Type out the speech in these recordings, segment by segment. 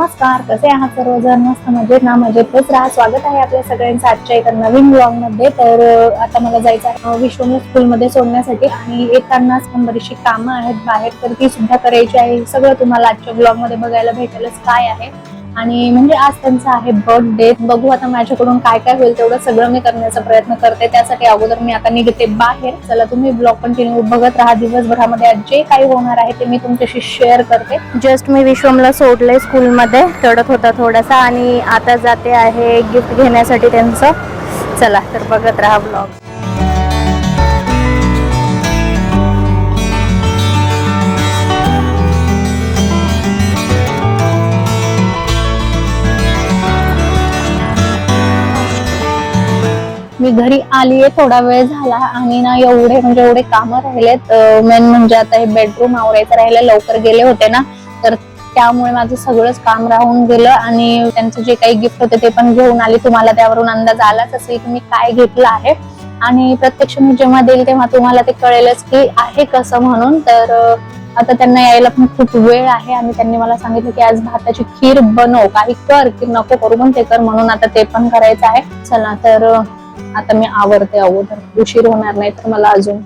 नमस्कार कसे आहात सर्वजण मस्त मजेत ना? मजेतच राहा. स्वागत आहे आपल्या सगळ्यांचं आजच्या एका नवीन ब्लॉगमध्ये तर आता मला जायचं आहे विश्वम स्कूलमध्ये सोडण्यासाठी आणि येताना पण बरीचशी कामं आहेत. बाहेर तर ती सुद्धा करायची आहे. सगळं तुम्हाला आजच्या ब्लॉगमध्ये बघायला भेटेलच. काय आहे? आणि म्हणजे आज त्यांचा आहे बर्थडे बघू आता माझ्याकडून काय काय होईल तेवढं सगळं मी करण्याचा प्रयत्न करते. त्यासाठी अगोदर मी आता निघते बाहेर. चला तुम्ही ब्लॉग कंटिन्यू बघत राहा. दिवसभरामध्ये आज जे काही होणार आहे ते मी तुमच्याशी शेअर करते. जस्ट मी विश्वमला सोडले स्कूलमध्ये चढत होता थोडासा आणि आता जाते आहे गिफ्ट घेण्यासाठी त्यांचं. चला तर बघत राहा ब्लॉग मी घरी आलीये थोडा वेळ झाला आणि ना एवढे म्हणजे एवढे कामं राहिलेत. मेन म्हणजे आता हे बेडरूम आवरायचं राहिलं लवकर गेले होते ना तर त्यामुळे माझं सगळंच काम राहून गेलं आणि त्यांचं जे काही गिफ्ट होते ते पण घेऊन आले. तुम्हाला त्यावरून अंदाज आलाच असेल की मी काय घेतलं आहे. आणि प्रत्यक्ष मी जेव्हा देईल तेव्हा तुम्हाला ते कळेलच की आहे कसं म्हणून. तर आता त्यांना यायला पण खूप वेळ आहे. आणि त्यांनी मला सांगितलं की आज भाताची खीर बनव काही कर की नको करू पण ते कर म्हणून आता ते पण करायचं आहे. चला तर आता मी आवडते अगोदर उशीर होणार नाही तर मला अजून.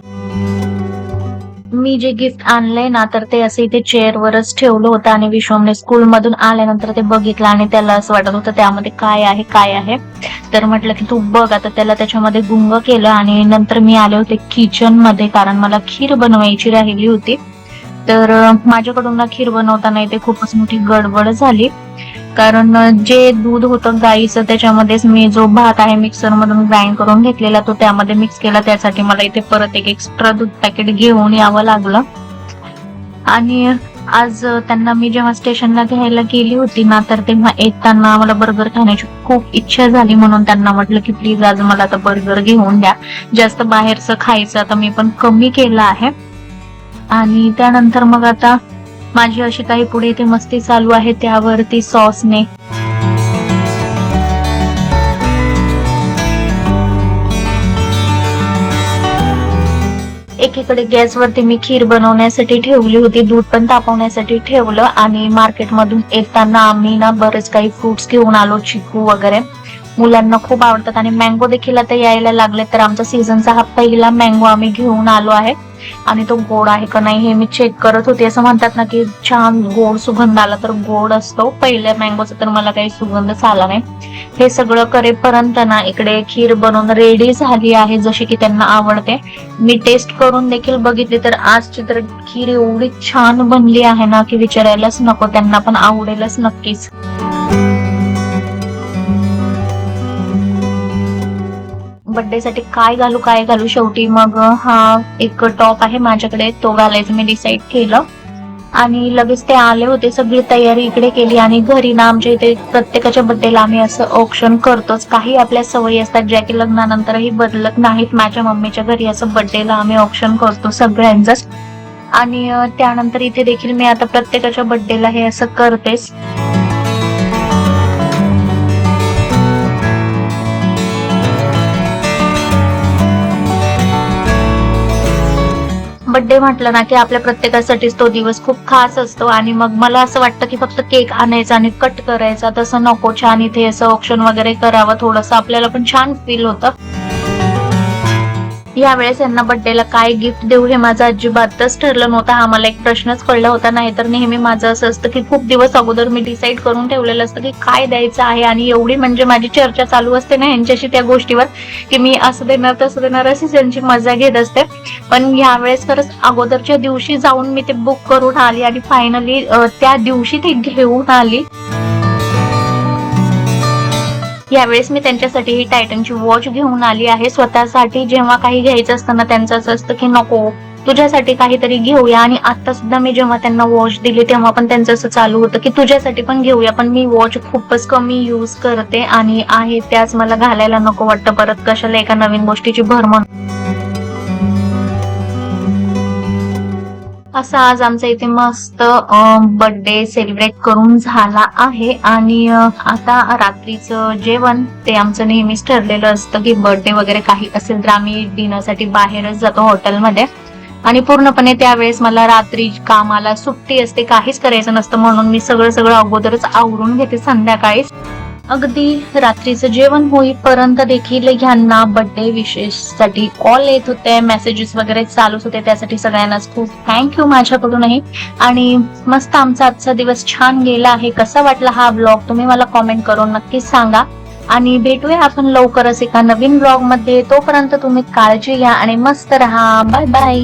मी जे गिफ्ट आणलंय ना तर ते असं इथे चेअर वरच ठेवलं होतं आणि विश्वमने स्कूल मधून आल्यानंतर ते बघितलं आणि त्याला असं वाटत होतं त्यामध्ये काय आहे काय आहे. तर म्हटलं की तू बघ आता त्याला त्याच्यामध्ये गुंग केलं आणि नंतर मी आले होते किचनमध्ये कारण मला खीर बनवायची राहिली होती. तर माझ्याकडून ना खीर बनवताना इथे खूपच मोठी गडबड झाली. कारण जे दूध होतं गाईचं त्याच्यामध्येच मी जो भात आहे मिक्सर मधून ग्राइंड करून घेतलेला तो त्यामध्ये मिक्स केला. त्यासाठी मला इथे परत एक एक्स्ट्रा दूध पॅकेट घेऊन यावं लागलं. आणि आज त्यांना मी जेव्हा स्टेशनला घ्यायला गेली होती ना तर तेव्हा येताना मला बर्गर खाण्याची खूप इच्छा झाली. म्हणून त्यांना म्हटलं की प्लीज आज मला आता बर्गर घेऊन द्या. जास्त बाहेरचं खायचं आता मी पण कमी केलं आहे. आणि त्यानंतर मग आता माझी अशी काही पुढे इथे मस्ती चालू आहे त्यावरती सॉसने. एकीकडे गॅसवरती मी खीर बनवण्यासाठी ठेवली होती दूध पण तापवण्यासाठी ठेवलं आणि मार्केटमधून येताना आम्ही ना बरेच काही फ्रुट्स घेऊन आलो चिकू वगैरे. मुलांना खूप आवडतात. आणि मँगो देखील आता यायला लागले तर आमचा सीझनचा हा पहिला मँगो आम्ही घेऊन आलो आहे. आणि तो गोड आहे का नाही हे मी चेक करत होते. असं म्हणतात ना की छान गोड सुगंध आला तर गोड असतो. पहिल्या मँगोचा तर मला काही सुगंधच आला नाही. हे सगळं करेपर्यंत ना इकडे खीर बनवून रेडी झाली आहे जशी की त्यांना आवडते. मी टेस्ट करून देखील बघितली तर आजची तर खीर एवढी छान बनली आहे ना की विचारायलाच नको. त्यांना पण आवडेलच नक्कीच. बर्थडे साठी काय घालू काय घालू शेवटी? मग हा एक टॉप आहे माझ्याकडे तो घालायचं मी डिसाईड केलं. आणि लगेच ते आले होते सगळी तयारी इकडे केली आणि घरी ना आमच्या इथे प्रत्येकाच्या बर्थडेला आम्ही असं ऑप्शन करतोच. काही आपल्या सवयी असतात ज्या की लग्नानंतरही बदलत नाहीत. माझ्या मम्मीच्या घरी असं बर्थडेला आम्ही ऑप्शन करतो सगळ्यांचंच. आणि त्यानंतर इथे देखील मी आता प्रत्येकाच्या बर्थडेला हे असं करतेच. बर्थडे म्हटलं ना की आपल्या प्रत्येकासाठीच तो दिवस खूप खास असतो. आणि मग मला असं वाटतं की फक्त केक आणायचा आणि कट करायचा. तसं नको छान इथे असं ऑप्शन वगैरे करावं. थोडंसं आपल्याला पण छान फील होतं. यावेळेस यांना बर्थडेला काय गिफ्ट देऊ हे माझं अजिबातच ठरलं नव्हतं. हा मला एक प्रश्नच पडला होता. नाही तर नेहमी माझं असं असतं की खूप दिवस अगोदर मी डिसाईड करून ठेवलेलं असतं की काय द्यायचं आहे आणि एवढी म्हणजे माझी चर्चा चालू असते ना यांच्याशी त्या गोष्टीवर की मी असं देणार तसं देणार अशीच त्यांची मजा घेत असते. पण यावेळेस खरंच अगोदरच्या दिवशी जाऊन मी ते बुक करून आली आणि फायनली त्या दिवशी ते घेऊन आली. यावेळेस मी त्यांच्यासाठी ही टायटनची वॉच घेऊन आली आहे. स्वतःसाठी जेव्हा काही घ्यायचं असतं ना त्यांचं असं असतं की नको तुझ्यासाठी काहीतरी घेऊया. आणि आता सुद्धा मी जेव्हा त्यांना वॉच दिली तेव्हा पण त्यांचं असं चालू होतं की तुझ्यासाठी पण घेऊया पण मी वॉच खूपच कमी यूज करते आणि आहे त्याच मला घालायला नको वाटतं. परत कशाला एका नवीन गोष्टीची भर म्हणून. असा आज आमचा इथे मस्त बर्थडे सेलिब्रेट करून झाला आहे. आणि आता रात्रीचं जेवण ते आमचं नेहमीच ठरलेलं असतं की बर्थडे वगैरे काही असेल तर आम्ही डिनरसाठी बाहेरच जातो हॉटेलमध्ये आणि पूर्णपणे त्यावेळेस मला रात्री कामाला सुट्टी असते काहीच करायचं नसतं म्हणून मी सगळं सगळं अगोदरच आवरून घेते संध्याकाळीच. अगदी रात्रीचं जेवण होईपर्यंत देखील ह्यांना बर्थडे विशेषसाठी कॉल येत होते मेसेजेस वगैरे चालूच होते. त्यासाठी सगळ्यांनाच खूप थँक्यू माझ्याकडूनही. आणि मस्त आमचा आजचा दिवस छान गेला आहे. कसा वाटला हा ब्लॉग तुम्ही मला कॉमेंट करून नक्कीच सांगा. आणि भेटूया आपण लवकरच एका नवीन ब्लॉगमध्ये. तोपर्यंत तुम्ही काळजी घ्या आणि मस्त राहा. Bye bye